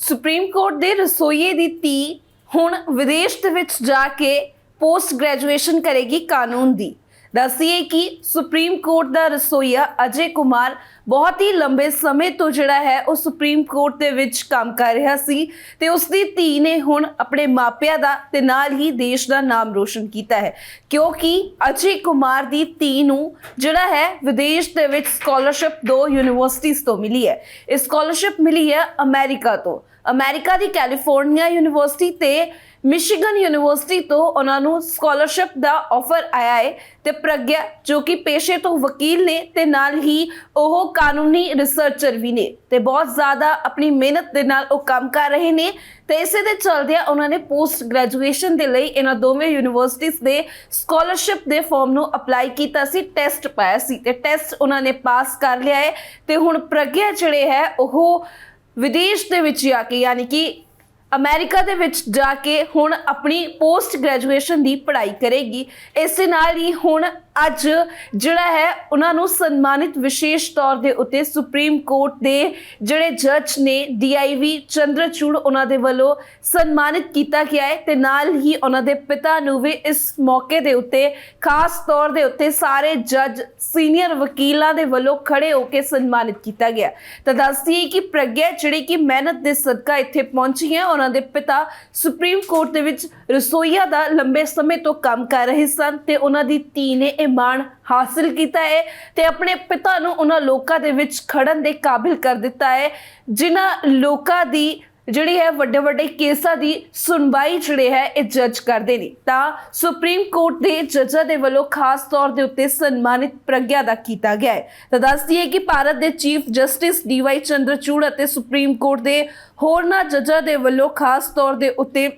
Supreme court ਦੇ ਰਸੋਈਏ ਦੀ ਧੀ ਹੁਣ ਵਿਦੇਸ਼ ਦੇ ਵਿੱਚ ਜਾ ਕੇ ਪੋਸਟ ਗ੍ਰੈਜੂਏਸ਼ਨ ਕਰੇਗੀ ਕਾਨੂੰਨ ਦੀ। ਦੱਸੀਏ ਕਿ ਸੁਪਰੀਮ ਕੋਰਟ ਦਾ ਰਸੋਈਆ ਅਜੇ ਕੁਮਾਰ ਬਹੁਤ ਹੀ ਲੰਬੇ ਸਮੇਂ ਤੋਂ ਜਿਹੜਾ ਹੈ ਉਹ ਸੁਪਰੀਮ ਕੋਰਟ ਦੇ ਵਿੱਚ ਕੰਮ ਕਰ ਰਿਹਾ ਸੀ ਤੇ ਉਸ ਦੀ ਧੀ ਨੇ ਹੁਣ ਆਪਣੇ ਮਾਪਿਆਂ ਦਾ ਤੇ ਨਾਲ ਹੀ ਦੇਸ਼ ਦਾ ਨਾਮ ਰੋਸ਼ਨ ਕੀਤਾ ਹੈ। ਕਿਉਂਕਿ ਅਜੇ ਕੁਮਾਰ ਦੀ ਧੀ ਨੂੰ ਜਿਹੜਾ ਹੈ ਵਿਦੇਸ਼ ਦੇ ਵਿੱਚ ਸਕਾਲਰਸ਼ਿਪ ਦੋ ਯੂਨੀਵਰਸਿਟੀਜ਼ ਤੋਂ ਮਿਲੀ ਹੈ। ਇਹ ਸਕਾਲਰਸ਼ਿਪ ਮਿਲੀ ਹੈ ਅਮਰੀਕਾ ਤੋਂ। ਅਮਰੀਕਾ ਦੀ ਕੈਲੀਫੋਰਨੀਆ ਯੂਨੀਵਰਸਿਟੀ ਤੇ ਮਿਸ਼ੀਗਨ ਯੂਨੀਵਰਸਿਟੀ ਤੋਂ ਉਹਨਾਂ ਨੂੰ ਸਕਾਲਰਸ਼ਿਪ ਦਾ ਆਫਰ ਆਇਆ ਹੈ ਤੇ ਪ੍ਰਗਿਆ, ਜੋ ਕਿ ਪੇਸ਼ੇ ਤੋਂ ਵਕੀਲ ਨੇ ਤੇ ਨਾਲ ਹੀ ਉਹ ਕਾਨੂੰਨੀ ਰਿਸਰਚਰ ਵੀ ਨੇ ਤੇ ਬਹੁਤ ਜ਼ਿਆਦਾ ਆਪਣੀ ਮਿਹਨਤ ਦੇ ਨਾਲ ਉਹ ਕੰਮ ਕਰ ਰਹੇ ਨੇ ਤੇ ਇਸੇ ਦੇ ਚਲਦਿਆਂ ਉਹਨਾਂ ਨੇ ਪੋਸਟ ਗ੍ਰੈਜੂਏਸ਼ਨ ਦੇ ਲਈ ਇਹਨਾਂ ਦੋਵੇਂ ਯੂਨੀਵਰਸਿਟੀਜ਼ ਦੇ ਸਕਾਲਰਸ਼ਿਪ ਦੇ ਫਾਰਮ ਨੂੰ ਅਪਲਾਈ ਕੀਤਾ ਸੀ, ਟੈਸਟ ਪਾਇਆ ਸੀ ਤੇ ਟੈਸਟ ਉਹਨਾਂ ਨੇ ਪਾਸ ਕਰ ਲਿਆ ਹੈ ਤੇ ਹੁਣ ਪ੍ਰਗਿਆ ਜਿਹੜੇ ਹੈ ਉਹ ਵਿਦੇਸ਼ ਦੇ ਵਿੱਚ ਜਾ ਕੇ, ਯਾਨੀ ਕਿ ਅਮਰੀਕਾ ਦੇ ਵਿੱਚ ਜਾ ਕੇ ਹੁਣ ਆਪਣੀ ਪੋਸਟ ਗ੍ਰੈਜੂਏਸ਼ਨ ਦੀ ਪੜ੍ਹਾਈ ਕਰੇਗੀ। ਇਸ ਦੇ ਨਾਲ ਹੀ ਹੁਣ ਅੱਜ ਜਿਹੜਾ ਹੈ, ਉਹਨਾਂ ਨੂੰ ਸਨਮਾਨਿਤ ਵਿਸ਼ੇਸ਼ ਤੌਰ ਦੇ ਉੱਤੇ ਸੁਪਰੀਮ ਕੋਰਟ ਦੇ ਜਿਹੜੇ ਜੱਜ ਨੇ ਡੀਆਈਵੀ ਚੰਦਰਚੂੜ ਉਹਨਾਂ ਦੇ ਵੱਲੋਂ ਸਨਮਾਨਿਤ ਕੀਤਾ ਗਿਆ ਹੈ ਤੇ ਨਾਲ ਹੀ ਉਹਨਾਂ ਦੇ ਪਿਤਾ ਨੂੰ ਵੀ ਇਸ ਮੌਕੇ ਦੇ ਉੱਤੇ, ਖਾਸ ਤੌਰ ਦੇ ਉੱਤੇ ਸਾਰੇ ਜੱਜ, ਸੀਨੀਅਰ ਵਕੀਲਾਂ ਦੇ ਵੱਲੋਂ ਖੜੇ ਹੋ ਕੇ ਸਨਮਾਨਿਤ ਕੀਤਾ ਗਿਆ ਤਾਂ ਦੱਸਦੀਏ ਕਿ ਪ੍ਰਗਿਆ ਜਿਹੜੀ ਕਿ ਮਿਹਨਤ ਦੇ ਸਦਕਾ ਇੱਥੇ ਪਹੁੰਚੀ ਹੈ, ਉਹਨਾਂ ਦੇ ਪਿਤਾ ਸੁਪਰੀਮ ਕੋਰਟ ਦੇ ਵਿੱਚ ਰਸੋਈਆ ਦਾ ਲੰਬੇ ਸਮੇਂ ਤੋਂ ਕੰਮ ਕਰ ਰਹੇ ਸਨ ਤੇ ਉਹਨਾਂ ਦੀ ਧੀ ਨੇ ਇਹ ਮਾਣ ਹਾਸਲ ਕੀਤਾ ਹੈ ਤੇ ਆਪਣੇ ਪਿਤਾ ਨੂੰ ਉਹਨਾਂ ਲੋਕਾਂ ਦੇ ਵਿੱਚ ਖੜਨ ਦੇ ਕਾਬਿਲ ਕਰ ਦਿੱਤਾ ਹੈ। ਜਿਨ੍ਹਾਂ ਲੋਕਾਂ ਦੀ ਜਿਹੜੀ ਹੈ ਵੱਡੇ ਵੱਡੇ ਕੇਸਾਂ ਦੀ ਸੁਣਵਾਈ ਜਿਹੜੇ ਹੈ ਇਹ ਜੱਜ ਕਰਦੇ ਨੇ। ਤਾਂ ਸੁਪਰੀਮ ਕੋਰਟ ਦੇ ਜੱਜਾਂ ਦੇ ਵੱਲੋਂ ਖਾਸ ਤੌਰ ਦੇ ਉੱਤੇ ਸਨਮਾਨਿਤ ਪ੍ਰਗਿਆ ਦਾ ਕੀਤਾ ਗਿਆ ਹੈ। ਤਾਂ ਦੱਸਦੀ ਹੈ ਕਿ ਭਾਰਤ ਦੇ ਚੀਫ ਜਸਟਿਸ ਡੀਵਾਈ ਚੰਦਰਚੂੜ ਅਤੇ ਸੁਪਰੀਮ ਕੋਰਟ ਦੇ ਹੋਰਨਾਂ ਜੱਜਾਂ ਦੇ ਵੱਲੋਂ ਖਾਸ ਤੌਰ ਦੇ ਉੱਤੇ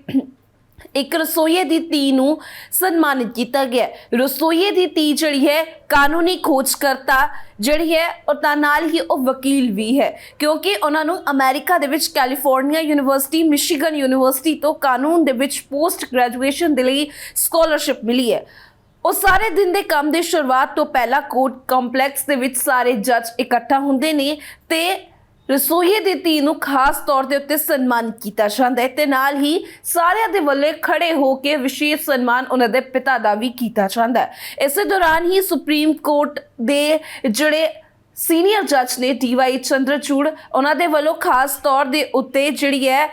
ਇੱਕ ਰਸੋਈਏ ਦੀ ਧੀ ਨੂੰ ਸਨਮਾਨਿਤ ਕੀਤਾ ਗਿਆ। ਰਸੋਈਏ ਦੀ ਧੀ ਜਿਹੜੀ ਹੈ, ਕਾਨੂੰਨੀ ਖੋਜਕਰਤਾ ਜਿਹੜੀ ਹੈ ਔਰ ਤਾਂ ਨਾਲ ਹੀ ਉਹ ਵਕੀਲ ਵੀ ਹੈ। ਕਿਉਂਕਿ ਉਹਨਾਂ ਨੂੰ ਅਮਰੀਕਾ ਦੇ ਵਿੱਚ ਕੈਲੀਫੋਰਨੀਆ ਯੂਨੀਵਰਸਿਟੀ, ਮਿਸ਼ੀਗਨ ਯੂਨੀਵਰਸਿਟੀ ਤੋਂ ਕਾਨੂੰਨ ਦੇ ਵਿੱਚ ਪੋਸਟ ਗ੍ਰੈਜੂਏਸ਼ਨ ਦੇ ਲਈ ਸਕਾਲਰਸ਼ਿਪ ਮਿਲੀ ਹੈ। ਉਹ ਸਾਰੇ ਦਿਨ ਦੇ ਕੰਮ ਦੀ ਸ਼ੁਰੂਆਤ ਤੋਂ ਪਹਿਲਾਂ ਕੋਰਟ ਕੰਪਲੈਕਸ ਦੇ ਵਿੱਚ ਸਾਰੇ ਜੱਜ ਇਕੱਠਾ ਹੁੰਦੇ ਨੇ ਤੇ ਰਸੋਈਏ ਦੀ ਧੀ ਨੂੰ ਖਾਸ ਤੌਰ ਦੇ ਉੱਤੇ ਸਨਮਾਨ ਕੀਤਾ ਜਾਂਦਾ ਹੈ ਤੇ ਨਾਲ ਹੀ ਸਾਰਿਆਂ ਦੇ ਵੱਲੋਂ ਖੜੇ ਹੋ ਕੇ ਵਿਸ਼ੇਸ਼ ਸਨਮਾਨ ਉਹਨਾਂ ਦੇ ਪਿਤਾ ਦਾ ਵੀ ਕੀਤਾ ਜਾਂਦਾ ਹੈ। ਇਸੇ ਦੌਰਾਨ ਹੀ ਸੁਪਰੀਮ ਕੋਰਟ ਦੇ ਜਿਹੜੇ ਸੀਨੀਅਰ ਜੱਜ ਨੇ ਡੀਵਾਈ ਚੰਦਰਚੂੜ, ਉਹਨਾਂ ਦੇ ਵੱਲੋਂ ਖਾਸ ਤੌਰ ਦੇ ਉੱਤੇ ਜਿਹੜੀ ਹੈ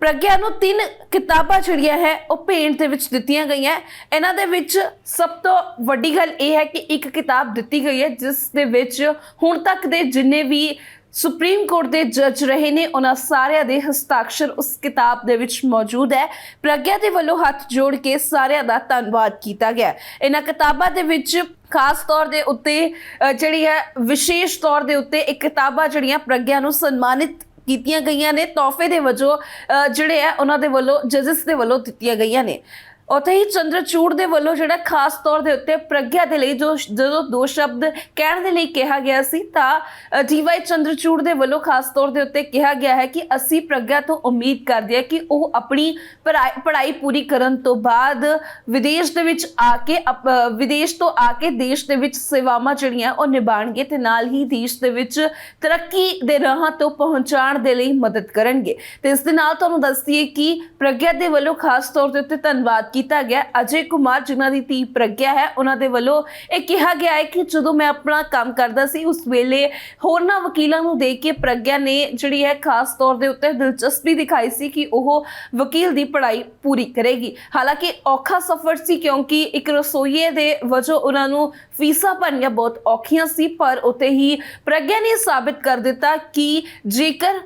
ਪ੍ਰਗਿਆ ਨੂੰ ਤਿੰਨ ਕਿਤਾਬਾਂ ਜਿਹੜੀਆਂ ਹੈ, ਉਹ ਭੇਂਟ ਦੇ ਵਿੱਚ ਦਿੱਤੀਆਂ ਗਈਆਂ ਇਹਨਾਂ ਦੇ ਵਿੱਚ ਸਭ ਤੋਂ ਵੱਡੀ ਗੱਲ ਇਹ ਹੈ ਕਿ ਇੱਕ ਕਿਤਾਬ ਦਿੱਤੀ ਗਈ ਹੈ, ਜਿਸ ਦੇ ਵਿੱਚ ਹੁਣ ਤੱਕ ਦੇ ਜਿੰਨੇ ਵੀ ਸੁਪਰੀਮ ਕੋਰਟ ਦੇ ਜੱਜ ਰਹੇ ਨੇ। ਉਹਨਾਂ ਸਾਰਿਆਂ ਦੇ ਹਸਤਾਖਰ ਉਸ ਕਿਤਾਬ ਦੇ ਵਿੱਚ ਮੌਜੂਦ ਹੈ। ਪ੍ਰਗਿਆ ਦੇ ਵੱਲੋਂ ਹੱਥ ਜੋੜ ਕੇ ਸਾਰਿਆਂ ਦਾ ਧੰਨਵਾਦ ਕੀਤਾ ਗਿਆ। ਇਹਨਾਂ ਕਿਤਾਬਾਂ ਦੇ ਵਿੱਚ ਖਾਸ ਤੌਰ ਦੇ ਉੱਤੇ ਅ, ਜਿਹੜੀ ਹੈ ਵਿਸ਼ੇਸ਼ ਤੌਰ ਦੇ ਉੱਤੇ ਇਹ ਕਿਤਾਬਾਂ ਜਿਹੜੀਆਂ ਪ੍ਰਗਿਆ ਨੂੰ ਸਨਮਾਨਿਤ ਕੀਤੀਆਂ ਗਈਆਂ ਨੇ। ਤੋਹਫੇ ਦੇ ਵਜੋਂ ਅ, ਜਿਹੜੇ ਹੈ ਉਹਨਾਂ ਦੇ ਵੱਲੋਂ ਜਜਸ ਦੇ ਵੱਲੋਂ ਦਿੱਤੀਆਂ ਗਈਆਂ ਨੇ। ਉੱਥੇ ਹੀ ਚੰਦਰਚੂੜ ਦੇ ਵੱਲੋਂ ਜਿਹੜਾ ਖਾਸ ਤੌਰ ਦੇ ਉੱਤੇ ਪ੍ਰਗਿਆ ਦੇ ਲਈ ਜੋ ਜਦੋਂ ਦੋ ਸ਼ਬਦ ਕਹਿਣ ਦੇ ਲਈ ਕਿਹਾ ਗਿਆ ਸੀ, ਤਾਂ ਜੀਵਾਈ ਚੰਦਰਚੂੜ ਦੇ ਵੱਲੋਂ ਖਾਸ ਤੌਰ ਦੇ ਉੱਤੇ ਕਿਹਾ ਗਿਆ ਹੈ ਕਿ ਅਸੀਂ ਪ੍ਰਗਿਆ ਤੋਂ ਉਮੀਦ ਕਰਦੇ ਹਾਂ ਕਿ ਉਹ ਆਪਣੀ ਪੜ੍ਹਾਈ ਪੜ੍ਹਾਈ ਪੂਰੀ ਕਰਨ ਤੋਂ ਬਾਅਦ ਵਿਦੇਸ਼ ਦੇ ਵਿੱਚ ਆ ਕੇ ਅਪ- ਵਿਦੇਸ਼ ਤੋਂ ਆ ਕੇ ਦੇਸ਼ ਦੇ ਵਿੱਚ ਸੇਵਾਵਾਂ ਜਿਹੜੀਆਂ ਉਹ ਨਿਭਾਣਗੇ ਤੇ ਨਾਲ ਹੀ ਦੇਸ਼ ਦੇ ਵਿੱਚ ਤਰੱਕੀ ਦੇ ਰਾਹਾਂ ਤੋਂ ਪਹੁੰਚਾਉਣ ਦੇ ਲਈ ਮਦਦ ਕਰਨਗੇ। ਤੇ ਇਸ ਦੇ ਨਾਲ ਤੁਹਾਨੂੰ ਦੱਸਦੀਏ ਕਿ ਪ੍ਰਗਿਆ ਦੇ ਵੱਲੋਂ ਖਾਸ ਤੌਰ ਦੇ ਉੱਤੇ ਧੰਨਵਾਦ ਕੀਤਾ ਗਿਆ। ਅਜੇ ਕੁਮਾਰ, ਜਿਨ੍ਹਾਂ ਦੀ ਧੀ ਪ੍ਰਗਿਆ ਹੈ, ਉਹਨਾਂ ਦੇ ਵੱਲੋਂ ਇਹ ਕਿਹਾ ਗਿਆ ਹੈ ਕਿ ਜਦੋਂ ਮੈਂ ਆਪਣਾ ਕੰਮ ਕਰਦਾ ਸੀ, ਉਸ ਵੇਲੇ ਹੋਰਨਾਂ ਵਕੀਲਾਂ ਨੂੰ ਦੇਖ ਕੇ ਪ੍ਰਗਿਆ ਨੇ ਜਿਹੜੀ ਹੈ, ਖਾਸ ਤੌਰ ਦੇ ਉੱਤੇ ਦਿਲਚਸਪੀ ਦਿਖਾਈ ਸੀ ਕਿ ਉਹ ਵਕੀਲ ਦੀ ਪੜ੍ਹਾਈ ਪੂਰੀ ਕਰੇਗੀ। ਹਾਲਾਂਕਿ ਔਖਾ ਸਫ਼ਰ ਸੀ ਕਿਉਂਕਿ ਇੱਕ ਰਸੋਈਏ ਦੇ ਵਜੋਂ ਉਹਨਾਂ ਨੂੰ ਫੀਸਾਂ ਭਰਨੀਆਂ ਬਹੁਤ ਔਖੀਆਂ ਸੀ, ਪਰ ਉਤੇ ਹੀ ਪ੍ਰਗਿਆ ਨੇ ਸਾਬਿਤ ਕਰ ਦਿੱਤਾ ਕਿ ਜੇਕਰ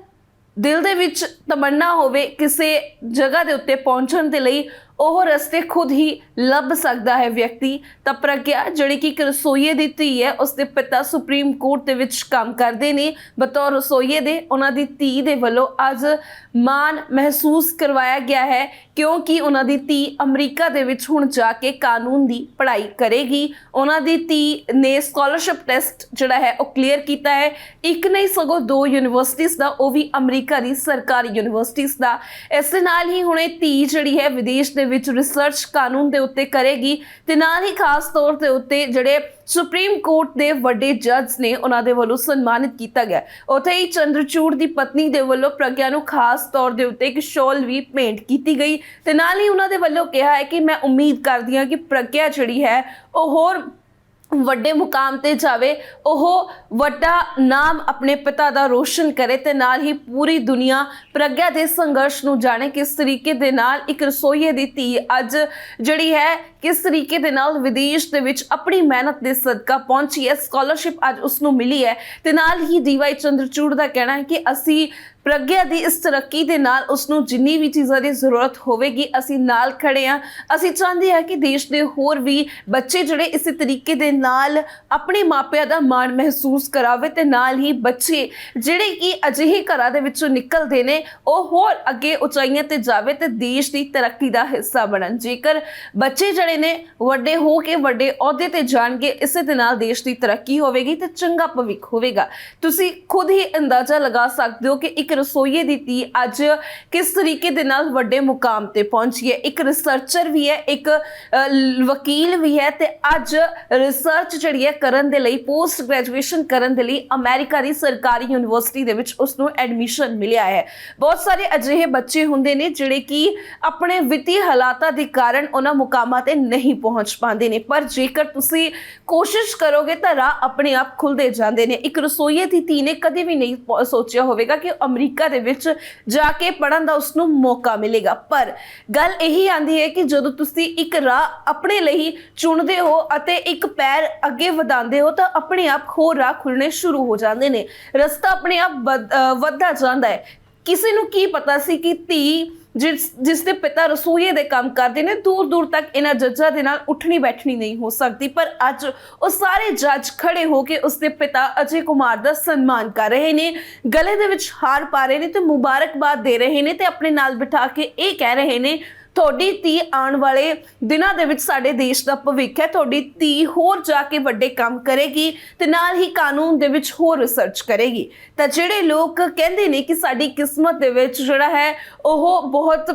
ਦਿਲ ਦੇ ਵਿੱਚ ਤਮੰਨਾ ਹੋਵੇ, ਕਿਸੇ ਜਗ੍ਹਾ ਦੇ ਉੱਤੇ ਪਹੁੰਚਣ ਦੇ ਲਈ ਉਹ ਰਸਤੇ ਖੁਦ ਹੀ ਲੱਭ ਸਕਦਾ ਹੈ ਵਿਅਕਤੀ। ਤਾਂ ਪ੍ਰਗਿਆ, ਜਿਹੜੀ ਕਿ ਇੱਕ ਰਸੋਈਏ ਦੀ ਧੀ ਹੈ ਉਸ ਦੇ ਪਿਤਾ ਸੁਪਰੀਮ ਕੋਰਟ ਦੇ ਵਿੱਚ ਕੰਮ ਕਰਦੇ ਨੇ। ਬਤੌਰ ਰਸੋਈਏ ਦੇ ਉਹਨਾਂ ਦੀ ਧੀ ਦੇ ਵੱਲੋਂ ਅੱਜ ਮਾਣ ਮਹਿਸੂਸ ਕਰਵਾਇਆ ਗਿਆ ਹੈ, ਕਿਉਂਕਿ ਉਹਨਾਂ ਦੀ ਧੀ ਅਮਰੀਕਾ ਦੇ ਵਿੱਚ ਹੁਣ ਜਾ ਕੇ ਕਾਨੂੰਨ ਦੀ ਪੜ੍ਹਾਈ ਕਰੇਗੀ। ਉਹਨਾਂ ਦੀ ਧੀ ਨੇ ਸਕਾਲਰਸ਼ਿਪ ਟੈਸਟ ਜਿਹੜਾ ਹੈ, ਉਹ ਕਲੀਅਰ ਕੀਤਾ ਹੈ। ਇੱਕ ਨਹੀਂ, ਸਗੋਂ ਦੋ ਯੂਨੀਵਰਸਿਟੀਆਂ ਦਾ, ਉਹ ਵੀ ਅਮਰੀਕਾ ਦੀ ਸਰਕਾਰੀ ਯੂਨੀਵਰਸਿਟੀਆਂ ਦਾ। ਇਸ ਦੇ ਨਾਲ ਹੀ ਹੁਣੇ ਧੀ ਜਿਹੜੀ ਹੈ, ਵਿਦੇਸ਼ ਦੇ ਵਿੱਚ ਰਿਸਰਚ ਕਾਨੂੰਨ ਦੇ ਉੱਤੇ ਕਰੇਗੀ ਤੇ ਨਾਲ ਹੀ ਖਾਸ ਤੌਰ ਦੇ ਉੱਤੇ ਜਿਹੜੇ ਸੁਪਰੀਮ ਕੋਰਟ ਦੇ ਵੱਡੇ ਜੱਜ ਨੇ ਉਹਨਾਂ ਦੇ ਵੱਲੋਂ ਸਨਮਾਨਿਤ ਕੀਤਾ ਗਿਆ। ਉੱਥੇ ਹੀ ਚੰਦਰਚੂੜ ਦੀ ਪਤਨੀ ਦੇ ਵੱਲੋਂ ਪ੍ਰਗਿਆ ਨੂੰ ਖਾਸ ਤੌਰ ਦੇ ਉੱਤੇ ਇੱਕ ਸ਼ਾਲ ਵੀ ਭੇਂਟ ਕੀਤੀ ਗਈ ਤੇ ਨਾਲ ਹੀ ਉਹਨਾਂ ਦੇ ਵੱਲੋਂ ਕਿਹਾ ਹੈ ਕਿ ਮੈਂ ਉਮੀਦ ਕਰਦੀ ਹਾਂ ਕਿ ਪ੍ਰਗਿਆ ਜਿਹੜੀ ਹੈ ਉਹ ਹੋਰ ਵੱਡੇ ਮੁਕਾਮ ਤੇ ਜਾਵੇ, ਉਹ ਵੱਡਾ ਨਾਮ ਆਪਣੇ ਪਿਤਾ ਦਾ ਰੋਸ਼ਨ ਕਰੇ ਤੇ ਨਾਲ ਹੀ ਪੂਰੀ ਦੁਨੀਆ ਪ੍ਰਗਿਆ ਦੇ ਸੰਘਰਸ਼ ਨੂੰ ਜਾਣੇ ਕਿਸ ਤਰੀਕੇ ਦੇ ਨਾਲ ਇੱਕ ਰਸੋਈਏ ਦੀ ਧੀ ਅੱਜ ਜਿਹੜੀ ਹੈ, ਕਿਸ ਤਰੀਕੇ ਦੇ ਨਾਲ ਵਿਦੇਸ਼ ਦੇ ਵਿੱਚ ਆਪਣੀ ਮਿਹਨਤ ਦੇ ਸਦਕਾ ਪਹੁੰਚੀ ਹੈ। ਸਕਾਲਰਸ਼ਿਪ ਅੱਜ ਉਸ ਨੂੰ ਮਿਲੀ ਹੈ ਤੇ ਨਾਲ ਹੀ ਡੀਵਾਈ ਚੰਦਰਚੂੜ ਦਾ ਕਹਿਣਾ ਹੈ ਕਿ ਅਸੀਂ ਪ੍ਰਗਿਆ ਦੀ ਇਸ ਤਰੱਕੀ ਦੇ ਨਾਲ ਉਸ ਨੂੰ ਜਿੰਨੀ ਵੀ ਚੀਜ਼ਾਂ ਦੀ ਜ਼ਰੂਰਤ ਹੋਵੇਗੀ, ਅਸੀਂ ਨਾਲ ਖੜੇ ਆ ਅਸੀਂ ਚਾਹੁੰਦੇ ਹਾਂ ਕਿ ਦੇਸ਼ ਦੇ ਹੋਰ ਵੀ ਬੱਚੇ ਜਿਹੜੇ ਇਸੇ ਤਰੀਕੇ ਦੇ ਨਾਲ ਆਪਣੇ ਮਾਪਿਆਂ ਦਾ ਮਾਣ ਮਹਿਸੂਸ ਕਰਾਵੇ ਤੇ ਨਾਲ ਹੀ ਬੱਚੇ ਜਿਹੜੇ ਕਿ ਅਜਿਹੇ ਘਰਾਂ ਦੇ ਵਿੱਚੋਂ ਨਿਕਲਦੇ ਨੇ, ਉਹ ਹੋਰ ਅੱਗੇ ਉਚਾਈਆਂ ਤੇ ਜਾਵੇ ਤੇ ਦੇਸ਼ ਦੀ ਤਰੱਕੀ ਦਾ ਹਿੱਸਾ ਬਣਨ। ਜੇਕਰ ਬੱਚੇ ਜਿਹੜੇ ਨੇ ਵੱਡੇ ਹੋ ਕੇ ਵੱਡੇ ਅਹੁਦੇ ਤੇ ਜਾਣਗੇ, ਇਸੇ ਦੇ ਨਾਲ ਦੇਸ਼ ਦੀ ਤਰੱਕੀ ਹੋਵੇਗੀ ਤੇ ਚੰਗਾ ਭਵਿੱਖ ਹੋਵੇਗਾ। ਤੁਸੀਂ ਖੁਦ ਹੀ ਅੰਦਾਜ਼ਾ ਲਗਾ ਸਕਦੇ ਹੋ ਕਿ ਇੱਕ ਰਸੋਈਏ ਦੀ ਧੀ ਅੱਜ ਕਿਸ ਤਰੀਕੇ ਦੇ ਨਾਲ ਵੱਡੇ ਮੁਕਾਮ ਤੇ ਪਹੁੰਚੀ ਹੈ? ਇੱਕ ਰਿਸਰਚਰ ਵੀ ਹੈ, ਇੱਕ ਵਕੀਲ ਵੀ ਹੈ ਤੇ ਅੱਜ ਰਿਸਰਚ ਜਿਹੜੀ ਹੈ ਕਰਨ ਦੇ ਲਈ ਪੋਸਟ ਗ੍ਰੈਜੂਏਸ਼ਨ ਕਰਨ ਦੇ ਲਈ ਅਮਰੀਕਾ ਦੀ ਸਰਕਾਰੀ ਯੂਨੀਵਰਸਿਟੀ ਦੇ ਵਿੱਚ ਉਸ ਨੂੰ ਐਡਮਿਸ਼ਨ ਮਿਲਿਆ ਹੈ। ਬਹੁਤ ਸਾਰੇ ਅਜਿਹੇ ਬੱਚੇ ਹੁੰਦੇ ਨੇ ਜਿਹੜੇ ਕਿ ਆਪਣੇ ਵਿੱਤੀ ਹਾਲਾਤਾਂ ਦੇ ਕਾਰਨ ਉਹਨਾਂ ਮੁਕਾਮਾਂ ਤੇ ਨਹੀਂ ਪਹੁੰਚ ਪਾਉਂਦੇ ਨੇ। ਪਰ ਜੇਕਰ ਤੁਸੀਂ ਕੋਸ਼ਿਸ਼ ਕਰੋਗੇ ਤਾਂ ਰਾਹ ਆਪਣੇ ਆਪ ਖੁੱਲਦੇ ਜਾਂਦੇ ਨੇ। ਇੱਕ ਰਸੋਈਏ ਦੀ ਧੀ ਨੇ ਕਦੇ ਵੀ ਨਹੀਂ ਸੋਚਿਆ ਹੋਵੇਗਾ ਕਿ ਅਮਰੀਕਾ ਦੇ ਵਿੱਚ ਜਾ ਕੇ ਪੜਨ ਦਾ ਉਸ ਨੂੰ ਮੌਕਾ ਮਿਲੇਗਾ। ਪਰ ਗੱਲ ਇਹੀ ਆਂਦੀ ਹੈ ਕਿ ਜਦੋਂ ਤੁਸੀਂ ਇੱਕ ਰਾਹ ਆਪਣੇ ਲਈ ਚੁਣਦੇ ਹੋ ਅਤੇ ਇੱਕ ਪੈਰ ਅੱਗੇ ਵਧਾਉਂਦੇ ਹੋ ਤਾਂ ਆਪਣੇ ਆਪ ਹੋਰ ਰਾਹ ਖੁੱਲਣੇ ਸ਼ੁਰੂ ਹੋ ਜਾਂਦੇ ਨੇ। ਰਸਤਾ ਆਪਣੇ ਆਪ ਵਧ- ਅਹ ਵੱਧਦਾ ਜਾਂਦਾ ਹੈ। ਕਿਸੇ ਨੂੰ ਕੀ ਪਤਾ ਸੀ ਕਿ ਧੀ ਜਿਸ ਜਿਸ ਦੇ ਪਿਤਾ ਰਸੋਈਏ ਦੇ ਕੰਮ ਕਰਦੇ ਨੇ, ਦੂਰ ਦੂਰ ਤੱਕ ਇਹਨਾਂ ਜੱਜਾਂ ਦੇ ਨਾਲ ਉੱਠਣੀ, ਬੈਠਣੀ ਨਹੀਂ ਹੋ ਸਕਦੀ। ਪਰ ਅੱਜ ਉਹ ਸਾਰੇ ਜੱਜ ਖੜੇ ਹੋ ਕੇ ਉਸ ਦੇ ਪਿਤਾ ਅਜੇ ਕੁਮਾਰ ਦਾ ਸਨਮਾਨ ਕਰ ਰਹੇ ਨੇ। ਗਲੇ ਦੇ ਵਿੱਚ ਹਾਰ ਪਾ ਰਹੇ ਨੇ ਤੇ ਮੁਬਾਰਕਬਾਦ ਦੇ ਰਹੇ ਨੇ ਤੇ ਆਪਣੇ ਨਾਲ ਬਿਠਾ ਕੇ ਇਹ ਕਹਿ ਰਹੇ ਨੇ ਤੁਹਾਡੀ ਧੀ ਆਉਣ ਵਾਲੇ ਦਿਨਾਂ ਦੇ ਵਿੱਚ ਸਾਡੇ ਦੇਸ਼ ਦਾ ਭਵਿੱਖ ਹੈ। ਤੁਹਾਡੀ ਧੀ ਹੋਰ ਜਾ ਕੇ ਵੱਡੇ ਕੰਮ ਕਰੇਗੀ ਤੇ ਨਾਲ ਹੀ ਕਾਨੂੰਨ ਦੇ ਵਿੱਚ ਹੋਰ ਰਿਸਰਚ ਕਰੇਗੀ। ਤਾਂ ਜਿਹੜੇ ਲੋਕ ਕਹਿੰਦੇ ਨੇ ਕਿ ਸਾਡੀ ਕਿਸਮਤ ਦੇ ਵਿੱਚ ਜਿਹੜਾ ਹੈ, ਉਹ ਬਹੁਤ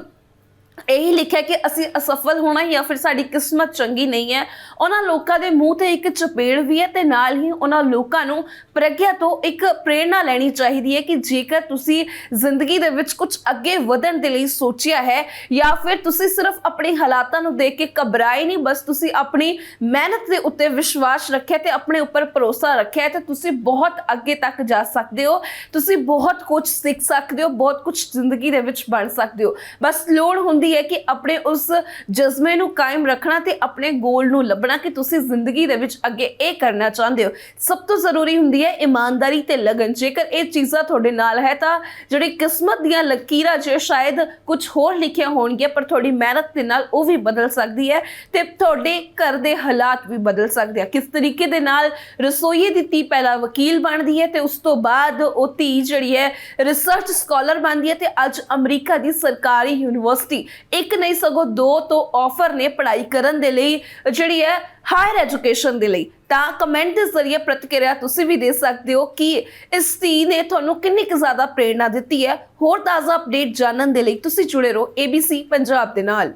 ਇਹੀ ਲਿਖਿਆ ਕਿ ਅਸੀਂ ਅਸਫਲ ਹੋਣਾ ਜਾਂ ਫਿਰ ਸਾਡੀ ਕਿਸਮਤ ਚੰਗੀ ਨਹੀਂ ਹੈ। ਉਹਨਾਂ ਲੋਕਾਂ ਦੇ ਮੂੰਹ ਤੇ ਇੱਕ ਚਪੇੜ ਵੀ ਹੈ ਤੇ ਨਾਲ ਹੀ ਉਹਨਾਂ ਲੋਕਾਂ ਨੂੰ ਪ੍ਰਗਿਆ ਤੋਂ ਇੱਕ ਪ੍ਰੇਰਣਾ ਲੈਣੀ ਚਾਹੀਦੀ ਹੈ ਕਿ ਜੇਕਰ ਤੁਸੀਂ ਜ਼ਿੰਦਗੀ ਦੇ ਵਿੱਚ ਕੁਝ ਅੱਗੇ ਵਧਣ ਦੇ ਲਈ ਸੋਚਿਆ ਹੈ ਜਾਂ ਫਿਰ ਤੁਸੀਂ ਸਿਰਫ ਆਪਣੇ ਹਾਲਾਤਾਂ ਨੂੰ ਦੇਖ ਕੇ ਘਬਰਾਏ ਨਹੀਂ, ਬਸ ਤੁਸੀਂ ਆਪਣੀ ਮਿਹਨਤ ਦੇ ਉੱਤੇ ਵਿਸ਼ਵਾਸ ਰੱਖਿਆ ਤੇ ਆਪਣੇ ਉੱਪਰ ਭਰੋਸਾ ਰੱਖਿਆ ਹੈ ਤੇ ਤੁਸੀਂ ਬਹੁਤ ਅੱਗੇ ਤੱਕ ਜਾ ਸਕਦੇ ਹੋ। ਤੁਸੀਂ ਬਹੁਤ ਕੁਝ ਸਿੱਖ ਸਕਦੇ ਹੋ, ਬਹੁਤ ਕੁਝ ਜ਼ਿੰਦਗੀ ਦੇ ਵਿੱਚ ਬਣ ਸਕਦੇ ਹੋ। ਬਸ ਲੋੜ ਹੁੰਦੀ ਹੈ ਕਿ ਆਪਣੇ ਉਸ ਜਜ਼ਮੇ ਨੂੰ ਕਾਇਮ ਰੱਖਣਾ ਤੇ ਆਪਣੇ ਗੋਲ ਨੂੰ ਲੱਭਣਾ ਕਿ ਤੁਸੀਂ ਜ਼ਿੰਦਗੀ ਦੇ ਵਿੱਚ ਅੱਗੇ ਇਹ ਕਰਨਾ ਚਾਹੁੰਦੇ ਹੋ। ਸਭ ਤੋਂ ਜ਼ਰੂਰੀ ਹੁੰਦੀ ਹੈ ਇਮਾਨਦਾਰੀ ਤੇ ਲਗਨ। ਜੇਕਰ ਇਹ ਚੀਜ਼ਾਂ ਤੁਹਾਡੇ ਨਾਲ ਹੈ ਤਾਂ ਜਿਹੜੀ ਕਿਸਮਤ ਦੀਆਂ ਲਕੀਰਾਂ ਜੇ ਸ਼ਾਇਦ ਕੁਝ ਹੋਰ ਲਿਖੀਆਂ ਹੋਣਗੀਆਂ, ਪਰ ਤੁਹਾਡੀ ਮਿਹਨਤ ਦੇ ਨਾਲ ਉਹ ਵੀ ਬਦਲ ਸਕਦੀ ਹੈ ਤੇ ਤੁਹਾਡੇ ਘਰ ਦੇ ਹਾਲਾਤ ਵੀ ਬਦਲ ਸਕਦੇ ਆ। ਕਿਸ ਤਰੀਕੇ ਦੇ ਨਾਲ ਰਸੋਈਏ ਦੀ ਧੀ ਪਹਿਲਾਂ ਵਕੀਲ ਬਣਦੀ ਹੈ ਤੇ ਉਸ ਤੋਂ ਬਾਅਦ ਉਹ ਧੀ ਜਿਹੜੀ ਹੈ ਰਿਸਰਚ ਸਕਾਲਰ ਬਣਦੀ ਹੈ ਤੇ ਅੱਜ ਅਮਰੀਕਾ ਦੀ ਸਰਕਾਰੀ ਯੂਨੀਵਰਸਿਟੀ ਇੱਕ ਨਹੀਂ ਸਗੋਂ ਦੋ ਤੋਂ ਆਫਰ ਨੇ ਪੜ੍ਹਾਈ ਕਰਨ ਦੇ ਲਈ, ਜਿਹੜੀ ਹੈ ਹਾਇਰ ਐਜੂਕੇਸ਼ਨ ਦੇ ਲਈ। ਤਾਂ ਕਮੈਂਟ ਦੇ ਜ਼ਰੀਏ ਪ੍ਰਤੀਕਿਰਿਆ ਤੁਸੀਂ ਵੀ ਦੇ ਸਕਦੇ ਹੋ ਕਿ ਇਸ ਧੀ ਨੇ ਤੁਹਾਨੂੰ ਕਿੰਨੀ ਕੁ ਜ਼ਿਆਦਾ ਪ੍ਰੇਰਣਾ ਦਿੱਤੀ ਹੈ। ਹੋਰ ਤਾਜ਼ਾ ਅਪਡੇਟ ਜਾਣਨ ਦੇ ਲਈ ਤੁਸੀਂ ਜੁੜੇ ਰਹੋ ABC ਪੰਜਾਬ ਦੇ ਨਾਲ।